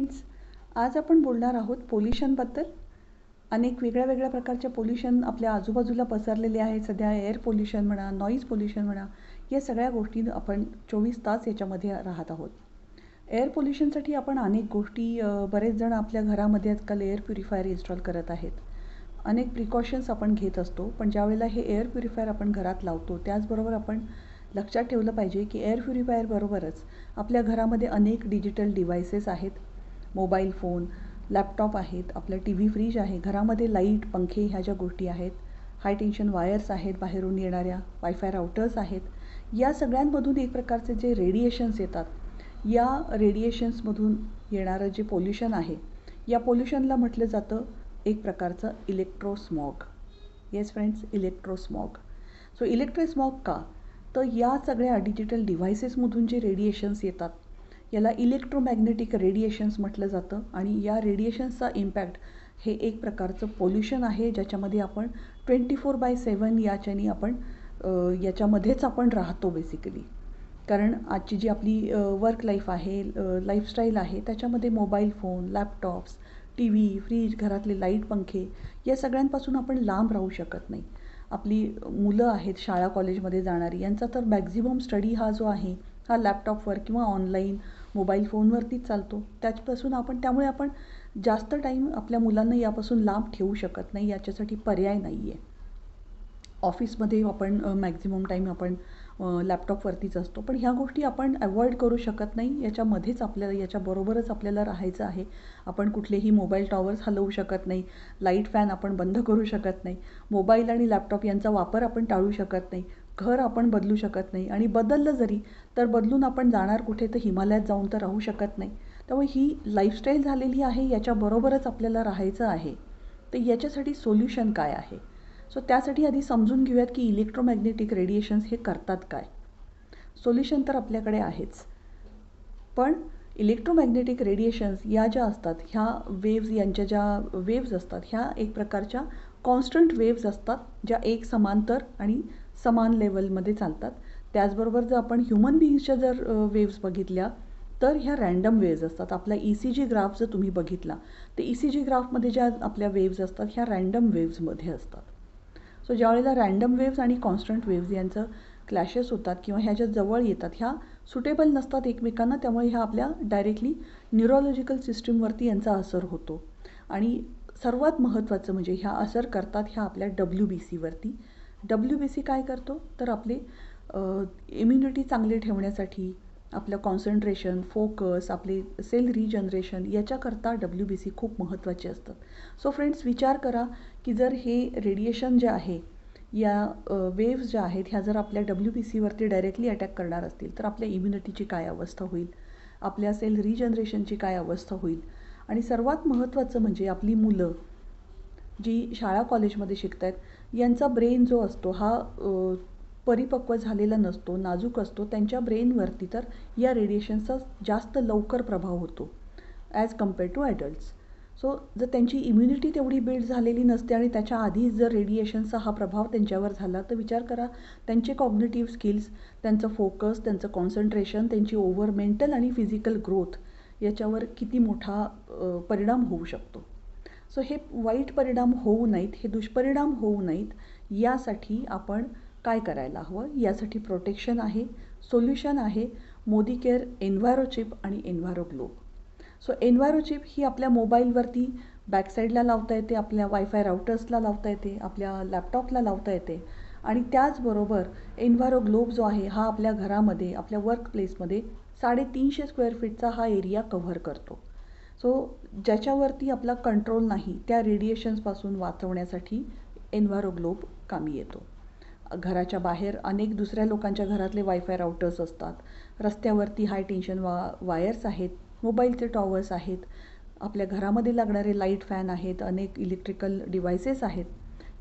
Friends आज आपण बोलणार आहोत पोल्युशनबद्दल अनेक वेगळ्या वेगळ्या प्रकारच्या पोल्युशन आपल्या आजूबाजूला पसरलेले आहे सध्या एअर पोल्युशन म्हणा नॉईज पोल्युशन म्हणा या सगळ्या गोष्टी आपण चोवीस तास याच्यामध्ये राहत आहोत. एअर पोल्युशनसाठी आपण अनेक गोष्टी बरेच जण आपल्या घरामध्ये आजकाल एअर प्युरिफायर इन्स्टॉल करत आहेत. अनेक प्रिकॉशन्स आपण घेत असतो पण ज्यावेळेला हे एअर प्युरिफायर आपण घरात लावतो त्याचबरोबर आपण लक्षात ठेवलं पाहिजे की एअर प्युरिफायरबरोबरच आपल्या घरामध्ये अनेक डिजिटल डिव्हायसेस आहेत. मोबाईल फोन लॅपटॉप आहेत आपलं टी व्ही फ्रीज आहे घरामध्ये लाइट पंखे ह्या ज्या गोष्टी आहेत हाय टेन्शन वायर्स आहेत बाहेरून येणाऱ्या वायफाय राउटर्स आहेत या सगळ्यांमधून एक प्रकारचे जे रेडिएशन्स येतात या रेडिएशन्समधून येणारं जे पोल्युशन आहे या पोल्युशनला म्हटलं जातं एक प्रकारचं electrosmog yes friends electrosmog so electrosmog का? तर या सगळ्या डिजिटल डिव्हायसेसमधून जे रेडिएशन्स येतात याला इलेक्ट्रोमॅग्नेटिक रेडिएशन्स म्हटलं जातं. आणि या रेडिएशन्सचा इम्पॅक्ट हे एक प्रकारचं पोल्युशन आहे ज्याच्यामध्ये आपण ट्वेंटी फोर बाय सेवन याच्यानी आपण याच्यामध्येच आपण राहतो बेसिकली कारण आजची जी आपली वर्क लाईफ आहे लाईफस्टाईल आहे त्याच्यामध्ये mobile phone laptops TV fridge घरातले लाइट पंखे या सगळ्यांपासून आपण लांब राहू शकत नाही. आपली मुलं आहेत शाळा कॉलेजमध्ये जाणारी यांचा तर मॅक्झिमम स्टडी हा जो आहे हा लॅपटॉपवर किंवा ऑनलाईन मोबाईल फोनवरतीच चालतो. त्याचपासून आपण त्यामुळे आपण जास्त टाईम आपल्या मुलांना यापासून लांब ठेवू शकत नाही. याच्यासाठी पर्याय नाही आहे ऑफिसमध्ये आपण मॅक्झिमम टाईम आपण लॅपटॉपवरतीच असतो. पण ह्या गोष्टी आपण अवॉइड करू शकत नाही. याच्यामध्येच आपल्याला याच्याबरोबरच आपल्याला राहायचं आहे. आपण कुठलेही मोबाईल टॉवर्स हलवू शकत नाही. लाइट फॅन आपण बंद करू शकत नाही. मोबाईल आणि लॅपटॉप यांचा वापर आपण टाळू शकत नाही. घर आपण बदलू शकत नाही. आणि बदललं जरी तर बदलून आपण जाणार कुठे तर हिमालयात जाऊन तर राहू शकत नाही. त्यामुळे ही लाईफस्टाईल झालेली आहे. याच्याबरोबरच आपल्याला राहायचं आहे. तर याच्यासाठी सोल्युशन काय आहे? सो त्यासाठी आधी समजून घेऊयात की इलेक्ट्रोमॅग्नेटिक रेडिएशन्स हे करतात काय. सोल्युशन तर आपल्याकडे आहेच. पण इलेक्ट्रोमॅग्नेटिक रेडिएशन्स या ज्या असतात ह्या वेव्ज यांच्या ज्या वेव्ज असतात ह्या एक प्रकारच्या कॉन्स्टंट वेव्ज असतात ज्या एक समांतर आणि समान लेवलमध्ये चालतात. त्याचबरोबर जर आपण ह्युमन बिईंग्सच्या जर वेव्ज बघितल्या तर ह्या रँडम वेव्ज असतात. आपला ई सी जी ग्राफ जर तुम्ही बघितला तर ई सी जी ग्राफमध्ये ज्या आपल्या वेव्ज असतात ह्या रँडम वेव्जमध्ये असतात. सो ज्यावेळेला रँडम वेव्ज आणि कॉन्स्टंट वेव्ज यांचं क्लॅशेस होतात किंवा ह्या ज्या जवळ येतात ह्या सुटेबल नसतात एकमेकांना त्यामुळे ह्या आपल्या डायरेक्टली न्यूरोलॉजिकल सिस्टीमवरती यांचा असर होतो. आणि सर्वात महत्त्वाचं म्हणजे ह्या असर करतात ह्या आपल्या डब्ल्यू बी सीवरती डब्ल्यू बी सी काय करतो? तर आपले इम्युनिटी चांगली ठेवण्यासाठी आपलं कॉन्सन्ट्रेशन फोकस आपले सेल रिजनरेशन याच्याकरता डब्ल्यू बी सी खूप महत्त्वाचे असतात. सो फ्रेंड्स विचार करा की जर हे रेडिएशन जे आहे या वेव्स ज्या आहेत ह्या जर आपल्या डब्ल्यू बी सीवरती डायरेक्टली अटॅक करणार असतील तर आपल्या इम्युनिटीची काय अवस्था होईल? आपल्या सेल रिजनरेशनची काय अवस्था होईल? आणि सर्वात महत्त्वाचं म्हणजे आपली मुलं जी शाळा कॉलेजमध्ये शिकत आहेत यांचा ब्रेन जो असतो हा परिपक्व झालेला नसतो नाजूक असतो त्यांच्या ब्रेनवरती तर या रेडिएशनचा जास्त लवकर प्रभाव होतो as compared to adults so जर त्यांची इम्युनिटी तेवढी बिल्ड झालेली नसते आणि त्याच्या आधीच जर रेडिएशनचा हा प्रभाव त्यांच्यावर झाला तर विचार करा त्यांचे कॉग्नेटिव्ह स्किल्स त्यांचं फोकस त्यांचं कॉन्सन्ट्रेशन त्यांची ओव्हर मेंटल आणि फिजिकल ग्रोथ याच्यावर किती मोठा परिणाम होऊ शकतो. सो हे वाईट परिणाम होऊ नयेत हे दुष्परिणाम होऊ नयेत यासाठी आपण काय करायला हवं? यासाठी प्रोटेक्शन आहे सोल्युशन आहे. मोदी केअर एन्व्हायरोचिप आणि एन्व्हायरो ग्लोब. सो एन्व्हायरोचिप ही आपल्या मोबाईलवरती बॅकसाईडला लावता येते आपल्या वायफाय राउटर्सला लावता येते आपल्या लॅपटॉपला लावता येते. आणि त्याचबरोबर एन्व्हायरो ग्लोब जो आहे हा आपल्या घरामध्ये आपल्या वर्क प्लेसमध्ये साडेतीनशे स्क्वेअर फीटचा हा एरिया कव्हर करतो. सो ज्याच्यावरती आपला कंट्रोल नाही त्या रेडिएशन्सपासून वाचवण्यासाठी एन्व्हायरो ग्लोब कामी येतो. घराच्या बाहेर अनेक दुसऱ्या लोकांच्या घरातले वायफाय राऊटर्स असतात. रस्त्यावरती हाय टेन्शन वा वायर्स आहेत मोबाईलचे टॉवर्स आहेत आपल्या घरामध्ये लागणारे लाइट फॅन आहेत अनेक इलेक्ट्रिकल डिव्हायसेस आहेत.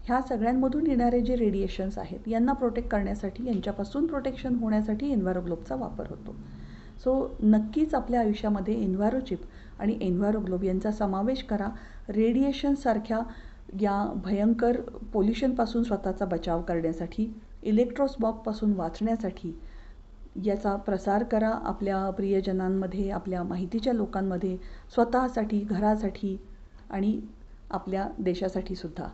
ह्या सगळ्यांमधून येणारे जे रेडिएशन्स आहेत यांना प्रोटेक्ट करण्यासाठी यांच्यापासून प्रोटेक्शन होण्यासाठी एन्व्हायरोग्लोबचा वापर होतो. सो नक्कीच आपल्या आयुष्यामध्ये एन्व्हायरोचिप आणि एन्व्हायरोग्लोब यांचा समावेश करा. रेडिएशनसारख्या या भयंकर पोल्युशनपासून स्वतःचा बचाव करण्यासाठी इलेक्ट्रोस्मॉगपासून वाचण्यासाठी याचा प्रसार करा आपल्या प्रियजनांमध्ये आपल्या माहितीच्या लोकांमध्ये स्वतःसाठी घरासाठी आणि आपल्या देशासाठी सुद्धा.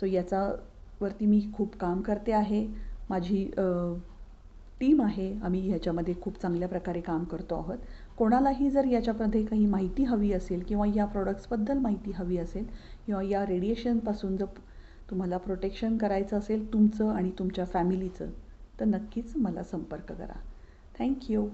सो याच्यावरती मी खूप काम करते आहे. माझी टीम आहे. आम्ही ह्याच्यामध्ये खूप चांगल्या प्रकारे काम करतो आहोत. कोणालाही जर याच्यामध्ये काही माहिती हवी असेल किंवा या प्रोडक्ट्सबद्दल माहिती हवी असेल किंवा या रेडिएशनपासून जर तुम्हाला प्रोटेक्शन करायचं असेल तुमचं आणि तुमच्या फॅमिलीचं तर नक्कीच मला संपर्क करा. थँक्यू